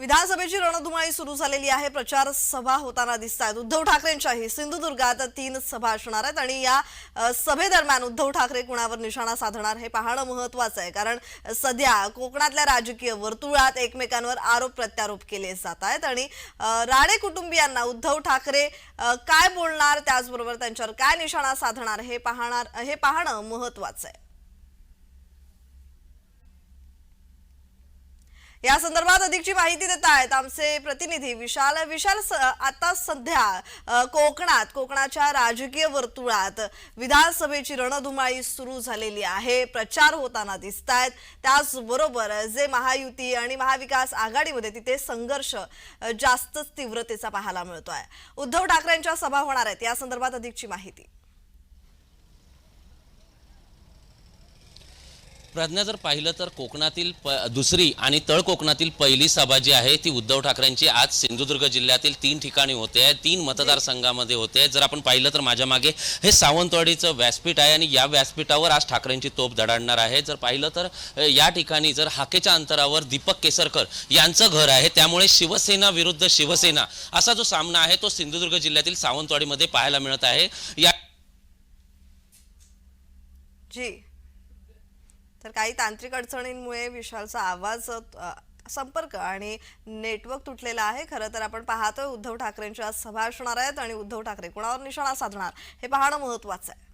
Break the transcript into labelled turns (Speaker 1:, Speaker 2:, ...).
Speaker 1: विधानसभेची रणधुमाळी सुरू झालेली आहे. प्रचार सभा होताना दिसत आहेत उद्धव ठाकरेंच्याही सिंधुदुर्गात तीन सभा असणार आहेत आणि या सभेदरम्यान उद्धव ठाकरे कुणावर निशाणा साधणार हे पाहणं महत्वाचं आहे. कारण सध्या कोकणातल्या राजकीय वर्तुळात एकमेकांवर आरोप प्रत्यारोप केले जात आहेत आणि राणे कुटुंबियांना उद्धव ठाकरे काय बोलणार त्याचबरोबर त्यांच्यावर काय निशाणा साधणार हे पाहणार हे पाहणं महत्वाचं आहे. या संदर्भात अधिकची माहिती देत आहेत आमचे प्रतिनिधी विशाल. विशाल स- आता सध्या कोकणात कोकणाच्या राजकीय वर्तुळात विधानसभेची रणधुमाळी सुरू झालेली आहे. प्रचार होताना दिसत आहेत त्याचबरोबर जे महायुती आणि महाविकास आघाडीमध्ये तिथे संघर्ष जास्तच तीव्रतेचा पाहायला मिळतो आहे उद्धव ठाकरेंच्या सभा होणार आहेत. या संदर्भात अधिकची माहिती.
Speaker 2: प्रज्ञा जर पाहिलं तर कोकणातील प दुसरी आणि तळ कोकणातील पहिली सभा जी आहे ती उद्धव ठाकरेंची आज सिंधुदुर्ग जिल्ह्यातील तीन ठिकाणी होते. आहे तीन मतदारसंघामध्ये होते. आहे जर आपण पाहिलं तर माझ्या मागे हे सावंतवाडीचं व्यासपीठ आहे आणि या व्यासपीठावर आज ठाकरेंची तोप धडाडणार आहे. जर पाहिलं तर या ठिकाणी जर हाकेच्या अंतरावर दीपक केसरकर यांचं घर आहे त्यामुळे शिवसेना विरुद्ध शिवसेना असा जो सामना आहे तो सिंधुदुर्ग जिल्ह्यातील सावंतवाडीमध्ये पाहायला मिळत आहे. या
Speaker 1: जी. तर काही तांत्रिक अडचणींमुळे विशालचा आवाज संपर्क आणि नेटवर्क तुटलेला आहे. खरं तर आपण पाहतोय उद्धव ठाकरेंच्या सभा असणार आहेत आणि उद्धव ठाकरे कुणावर निशाणा साधणार हे पाहणं महत्वाचं आहे.